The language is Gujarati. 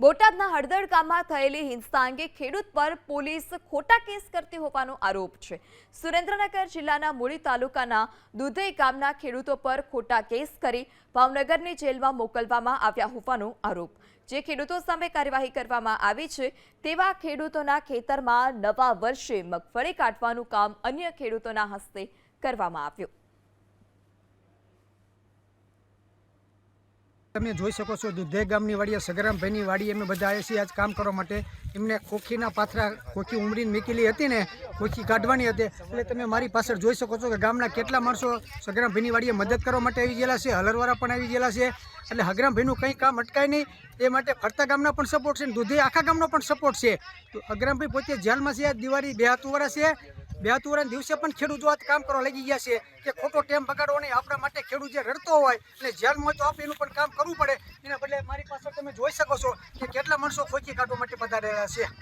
બોટાદના હળદળ ગામમાં થયેલી હિંસા અંગે ખેડૂત પર પોલીસ ખોટા કેસ કરતી હોવાનો આરોપ છે. સુરેન્દ્રનગર જિલ્લાના મૂળી તાલુકાના દુધઈ ગામના ખેડૂતો પર ખોટા કેસ કરી ભાવનગરની જેલમાં મોકલવામાં આવ્યા હોવાનો આરોપ. જે ખેડૂતો સામે કાર્યવાહી કરવામાં આવી છે, તેવા ખેડૂતોના ખેતરમાં નવા વર્ષે મગફળી કાઢવાનું કામ અન્ય ખેડૂતોના હસ્તે કરવામાં આવ્યું. તમે જોઈ શકો છો દુધે ગામની વાડીએ સગરામભાઈની વાડી અમે બધા આવ્યા છીએ આજ કામ કરવા માટે. એમને ખોખીના પાથરા, ખોખી ઉમરીને મૂકેલી હતી ને, ખોખી કાઢવાની હતી. એટલે તમે મારી પાછળ જોઈ શકો છો કે ગામના કેટલા માણસો સગરામભાઈની વાડીએ મદદ કરવા માટે આવી ગયેલા છે, હલરવાળા પણ આવી ગયેલા છે. એટલે હગરામભાઈનું કંઈ કામ અટકાય નહીં, એ માટે ફરતા ગામના પણ સપોર્ટ છે દુધે આખા ગામનો પણ સપોર્ટ છે. તો હગરામભાઈ પોતે જેલમાં છે, દિવાળી બે હાથ છે. બે તુવરના દિવસે પણ ખેડૂતો આ કામ કરવા લાગી ગયા છે કે ખોટો ટેમ બગાડવો નહીં. આપણા માટે ખેડૂત જે રડતો હોય અને જેલમાં હોય તો આપણે એનું પણ કામ કરવું પડે. એના બદલે મારી પાસે તમે જોઈ શકો છો કે કેટલા માણસો ખોખી કાઢવા માટે પધારેલા છે.